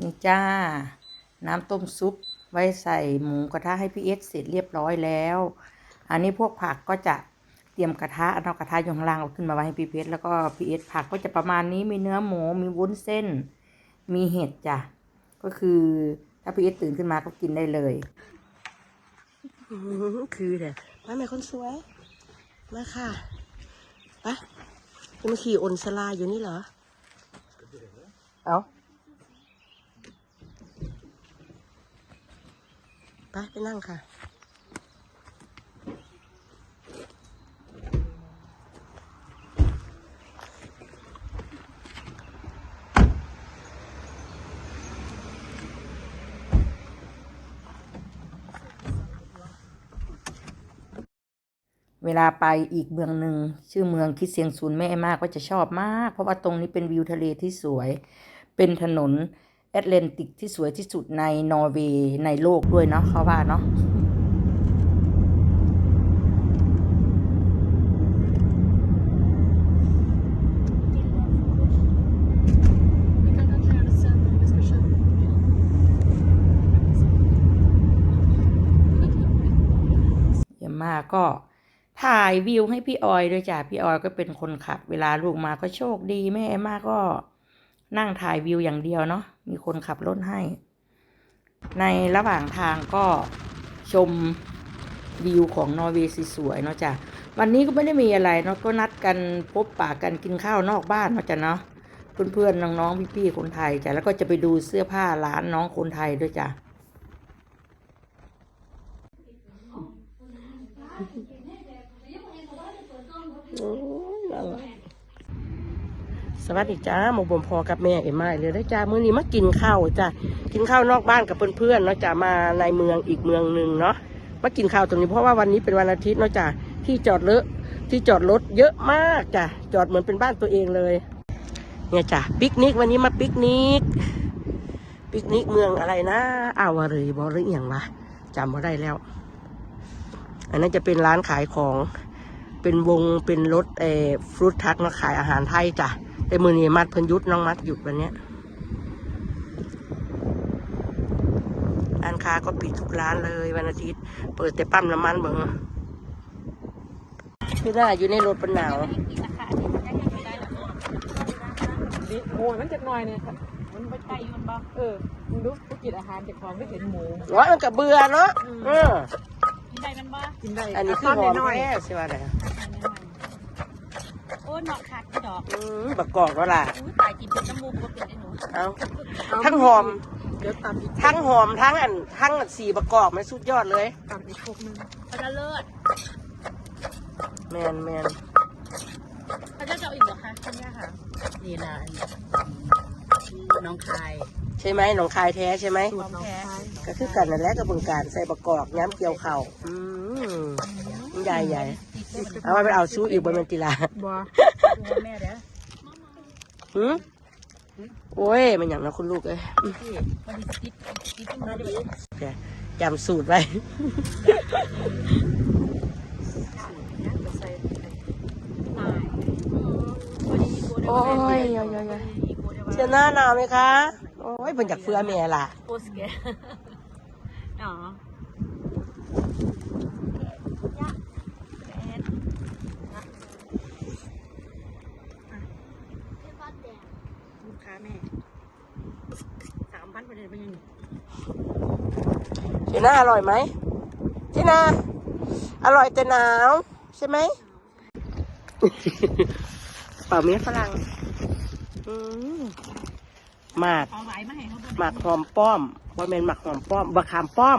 นี่จ้า น้ำต้มซุปไว้ใส่หมูกระทะให้พี่เอสเสร็จเรียบร้อยแล้ว อันนี้พวกผักก็จะเตรียมกระทะเอากระทะอยู่ข้างล่างเอาขึ้นมาไว้ให้พี่เพชรแล้วก็พี่เอสผักก็จะประมาณนี้มีเนื้อหมูมีวุ้นเส้น มีเห็ดจ้ะก็คือถ้าพี่เอสตื่นขึ้นมาก็กินได้เลยอื้อหือคือเด้อมาแม่คนสวยมาค่ะไปะคุณขี่อนสลาอยู่นี่เหรอ เอา ไปไปนั่งค่ะ เวลาไปอีกเมืองหนึ่งชื่อเมืองคิดเซียงซุนแม่มากก็จะชอบมาก เพราะว่าตรงนี้เป็นวิวทะเลที่สวย เป็นถนน แอตแลนติกที่สวยที่สุดในนอร์เวย์ในโลกด้วยเนาะเขาว่าเนาะเยี่ยมมากก็ถ่ายวิวให้พี่ออยด้วยจ้ะพี่ออยก็เป็นคนขับ เวลาลูกมาก็โชคดีแม่มากก็ นั่งถ่ายวิวอย่างเดียวเนาะมีคนขับรถให้ ในระหว่างทางก็ชมวิวของนอร์เวย์สวยๆเนาะจ้ะวันนี้ก็ไม่ได้มีอะไรเนาะก็นัดกันพบปะกันกินข้าวนอกบ้านเนาะจ้ะเนาะเพื่อนๆน้องๆพี่ๆคนไทยจ้ะแล้วก็จะไปดูเสื้อผ้าร้านน้องคนไทยด้วยจ้ะโอ้ สวัสดีจ้าหมกบ่มพอกับแม่เอ็มไม้เลยได้จ้ามื้อนี้มากินข้าวจ้ากินข้าวนอกบ้านกับเพื่อนๆเนาะจ้ามาในเมืองอีกเมืองหนึ่งเนาะมากินข้าวตรงนี้เพราะว่าวันนี้เป็นวันอาทิตย์เนาะจ้าที่จอดเลอะที่จอดรถเยอะมากจ้าจอดเหมือนเป็นบ้านตัวเองเลย เนี่ยจ้าปิกนิกวันนี้มาปิกนิกปิกนิกเมืองอะไรนะอาวารีบอหรืออย่างวะจำไม่ได้แล้ว อันนั้นจะเป็นร้านขายของเป็นวงเป็นรถเออฟรุตทักมาขายอาหารไทยจ้ะ แต่มือนี้มัดเพันหยุทธน้องมัดหยุดวันเนี้ยร้านค้าก็ปิดทุกร้านเลยวันอาทิตย์ เปิดแต่ปั๊มน้ำมันเบิ่งพี่หน้าอยู่ในรถเป็นหนาวดิโอ้ยมันจะน้อยเนี่ยค่ะมันไปไกลมันบ้าเออมึงดูกูกินอาหารจากของไม่เห็นหมูร้อยมันกับเบื่อเนาะเออกินได้มันบ้ากินได้อันนี้คือหอมแท้ใช่ไหมเนี่ยโอ้ย เหนาะขาดที่ดอกอืมบักกอกแล้วล่ะอุ้ยตายกินเป็นน้ำมูกก็เป็นไอ้หนูเอาทั้งหอม เดี๋ยวตำอีกทั้งหอมทั้งอันทั้งอันสีประกอบมันสุดยอดเลย ตำอีกพวกนึงเขาจะเลิศแมนแมนเขาจะเจ้าอีกเหรอคะท่านย่าค่ะนี่นะน้องคายใช่ไหมหนองคายแท้ใช่ไหม สูตรน้องคายก็คือกันนั่นแหละกระบวนการใส่ประกอบย้ำเกี่ยวเข่าอืมใหญ่ใหญ่เอาไว้ไปเอาชูอีกบนมันติลา บัว แม่เด้อหืมโอ้ย มันอย่างนั้นคุณลูกเอ้ยพี่วันนี้ติดติดมาดิโอเคจำสูตรไว้โอ้ยยยยเชียหน้าหนาวไหมคะ โอ้ยเป็นจากเฟือแม่ล่ะโพสแกอ๋อ ลูกค้าแม่สามพันประเด็นเป็นยังไง เชียหน้าอร่อยไหมเชียหน้าอร่อยแต่หนาว ใช่ไหมเป่าเมียฝรั่งอืมมากเอาไหวมาให้เขาดูหมักหอมป้อมว่าเป็นหมักหอมป้อมบักขามป้อม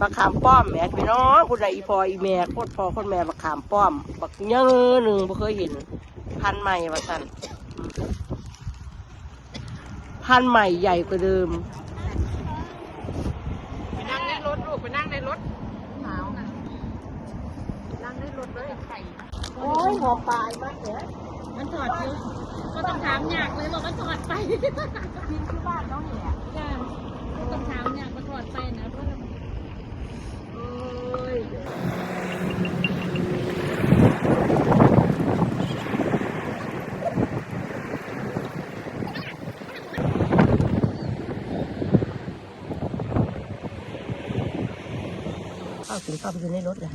บักขามป้อมแหม่พี่น้องคุณใดอีพออีแม่โคตรพอคนแม่บักขามป้อมบักเยอะหนึ่งบ่เคยเห็น พันธุ์ใหม่ว่าสั่นพันธุ์ใหม่ใหญ่กว่าเดิม โอ้ยหมอปลายมากเลยมันถอดก็ต้องถามอยากเลยบอกมันถอดไปกินที่บ้านต้องเหนี่ยจ้าต้องถามอยากมันถอดไปนะเพราะโอ้ยข้าวกินข้าวไปอยู่ในรถเลย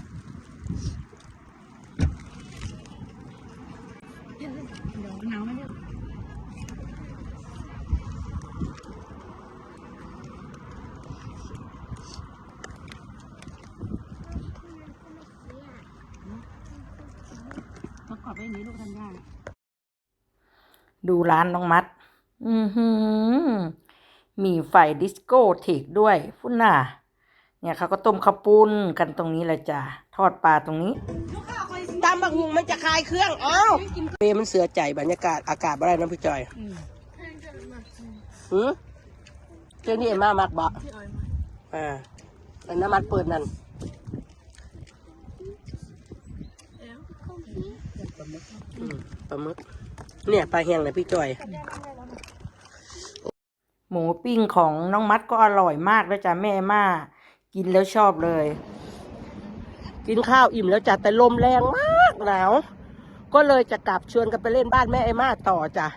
ร้านน้องมัด อือหือ มีไฟดิสโก้เทกด้วยฟุ้นน่ะ เนี่ยเขาก็ต้มข้าวปุ้นกันตรงนี้แหละจ้ะ ทอดปลาตรงนี้ตามบักหุงมันจะคลายเครื่องอ้าวเปมันเสือใจบรรยากาศอากาศอะไรนะพี่จอยหือเจ้านี่เอ็มมามากบ่อ่าแล้วน้ำมันเปิดนั่นอืมปลาหมึก เนี่ยปลาแห้งเลยพี่จอย หมูปิ้งของน้องมัดก็อร่อยมากแล้วจ้ะแม่มากินแล้วชอบเลย กินข้าวอิ่มแล้วจ้ะแต่ลมแรงมากหนาวก็เลยจะกลับชวนกันไปเล่นบ้านแม่ไอ้มาต่อจ้ะ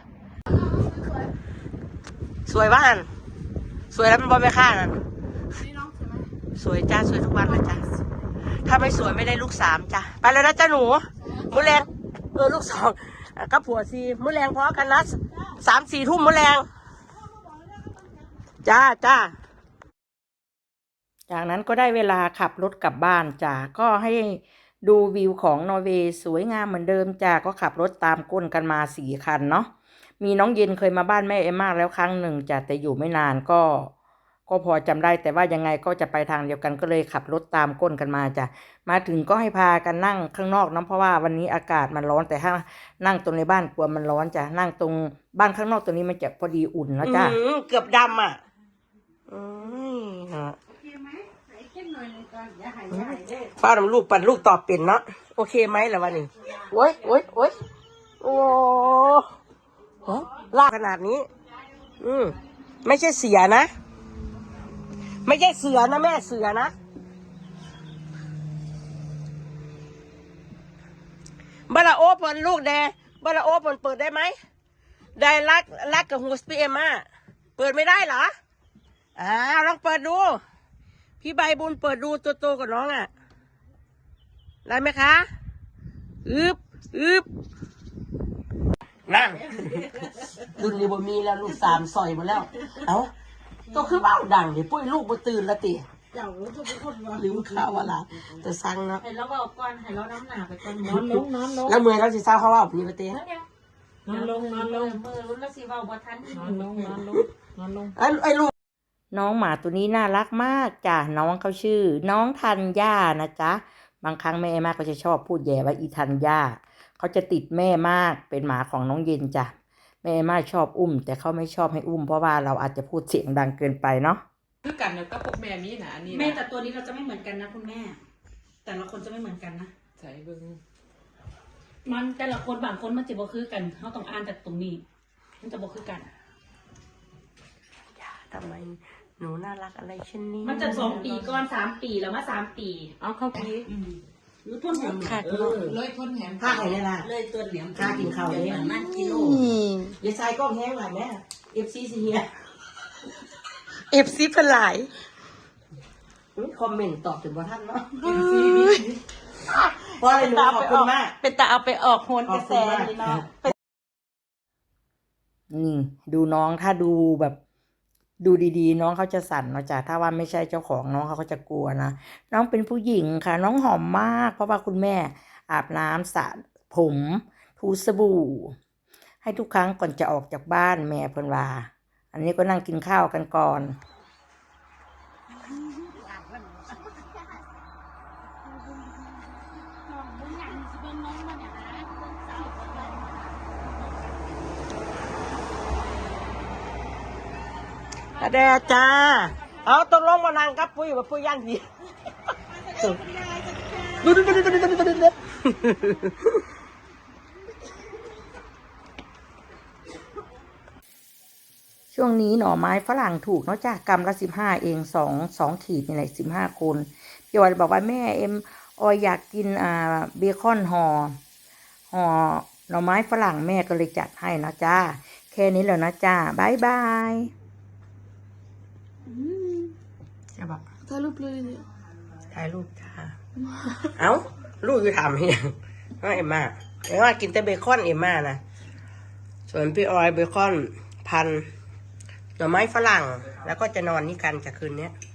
สวยบ้าน สวยแล้วมันบอลไม่ค่านั่นสวยจ้าสวยทุกวันเลยจ้ะถ้าไม่สวยไม่ได้ลูกสามจ้ะไปแล้วนะจ้าหนูมื้อแรงเออลูกสองอะ กับผัวซีมื้อแรงพอกันนะสามสี่ทุ่มมื้อแรงจ้าจ้าจากนั้นก็ได้เวลาขับรถกลับบ้านจ้ะก็ให้ดูวิวของนอร์เวย์สวยงามเหมือนเดิมจ้ะก็ขับรถตามก้นกันมาสี่คันเนาะมีน้องเย็นเคยมาบ้านแม่เอ็มมากแล้วครั้งหนึ่งจ้ะแต่อยู่ไม่นานก็ ก็พอจำได้แต่ว่ายังไงก็จะไปทางเดียวกันก็เลยขับรถตามก้นกันมาจ้ะมาถึงก็ให้พากันนั่งข้างนอกเนาะเพราะว่าวันนี้อากาศมันร้อนแต่ถ้านั่งตรงในบ้านกลัวมันร้อนจ้ะนั่งตรงบ้านข้างนอกตรงนี้มันจะพอดีอุ่นแล้วจ้ะอื้อหือเกือบดำอะอืมฮะป้าทำลูกปั่นลูกตอบเป็นเนาะโอเคไหมล่ะวันนี้โอ้ยโอ้ยโอ้ยโอ้โหลากขนาดนี้ อืมไม่ใช่เสียนะ ไม่ใช่เสือนะแม่เสือนะบาราโอเปิดลูกแดบาราโอเปิดเปิดได้ไหมได้รักรักกับฮูสปีเอ็มอะเปิดไม่ได้เหรออ้าวลองเปิดดู พี่ใบบุญเปิดดูตัวโตกับน้องอะได้ไหมคะอึบอึบนั่งรุ่นนี้บ่มีแล้วลูกสามซอยหมดแล้ว เอ้า ก็คือเบ้าดังเดี๋ยวปุ้ยลูกบ่ตื่นละติลืมข้าวว่าล่ะแต่สั่งเนาะให้เราเอาก่อนให้เราน้ำหนาไปก่อนนอนลงนอนลงแล้วเมื่อยเราสิเศร้าเขาว่าแบบนี้ปะเต้นอนลงนอนลงมือรุ่นละสิเว้าบ่ทันนอนลงนอนลงนอนลงไอ้ไอ้ลูกน้องหมาตัวนี้น่ารักมากจ้ะน้องเขาชื่อ น้องทันย่านะจ๊ะบางครั้งแม่มากก็จะชอบพูดแย่ว่าอีทันย่าเขาจะติดแม่มากเป็นหมาของน้องเย็นจ้ะ แม่มากชอบอุ้ม แต่เขาไม่ชอบให้อุ้มเพราะว่าเราอาจจะพูดเสียงดังเกินไปเนาะคือกันเนี่ยก็พวกแม่มีนะอันนี้นะแม่แต่ตัวนี้เราจะไม่เหมือนกันนะคุณแม่ แต่ละคนจะไม่เหมือนกันนะ ใส่เบิ้งมันแต่ละคนบางคนมันจะบ่คือกันเขาต้องอ่านจากตรงนี้ มันจะบ่คือกัน ทำไมหนูน่ารักอะไรเช่นนี้มันจะสองปีก่อนสามปีแล้วมาสามปี เอาเข้าพีหรื อต้นหัวค่ะเออเลยคนแหมข้าไข่เนี่ยล่ะเลยตัวเหลี่ยมข้ากินข้าวเลยนั่นกิโลอย่าใส่กล้องแห้งหลายแม่เอฟซีสิเฮียเอฟซีเป็นหลายอุ๊ยคอมเมนต์ตอบถึงว่าท่านเนาะเพราะอะไรหนูขอบคุณมากเป็นแต่เอาไปออกโฮนขกอระบแสคุณมากเลยเนาะนี่ดูน้องถ้าดูแบบ ดูดีๆ น้องเขาจะสั่นนะจ๊ะถ้าว่าไม่ใช่เจ้าของน้องเขาก็จะกลัวนะน้องเป็นผู้หญิงค่ะ น้องหอมมาก เพราะว่าคุณแม่อาบน้ำสระผมทูสบู่ ให้ทุกครั้งก่อนจะออกจากบ้านแม่เพิ่นว่า อันนี้ก็นั่งกินข้าวกันก่อน แดจ้า เอาตกลงมานางกับปุ้ยมาปุ้ยย่างดีดูดูดูดูดูดูดูช่วงนี้หน่อไม้ฝรั่งถูกเนาะจ้ากรัมละสิบห้าเองสองสองขีดนี่แหละสิบห้าคนพี่วันบอกว่าแม่เอ็มออยอยากกินอ่าเบคอนห่อห่อหน่อไม้ฝรั่งแม่ก็เลยจัดให้นะจ้า แค่นี้แล้วนะจ้าบายบาย ใช่ปะถ้ารูปเลยเนี่ยเถ่ายรูปจ้าเอ้าลูกอยู่ทำให้ยังน้องเอ็มมาเอ็มมากินแต่เบคอนเอ็มมานะส่วนพี่ออยเบคอนพันหน่อไม้ฝรั่ง แล้วก็จะนอนนี่กันจากคืนเนี้ยอ